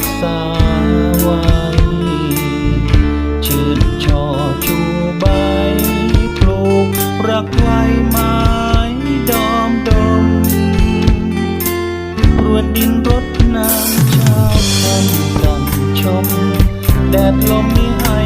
กษาไว้ชื่นชอชูใบปลูกรักไว้ไม้ดอมดมรวดดินรดน้ำเช้าทันกันชม แดดลมนี้ให้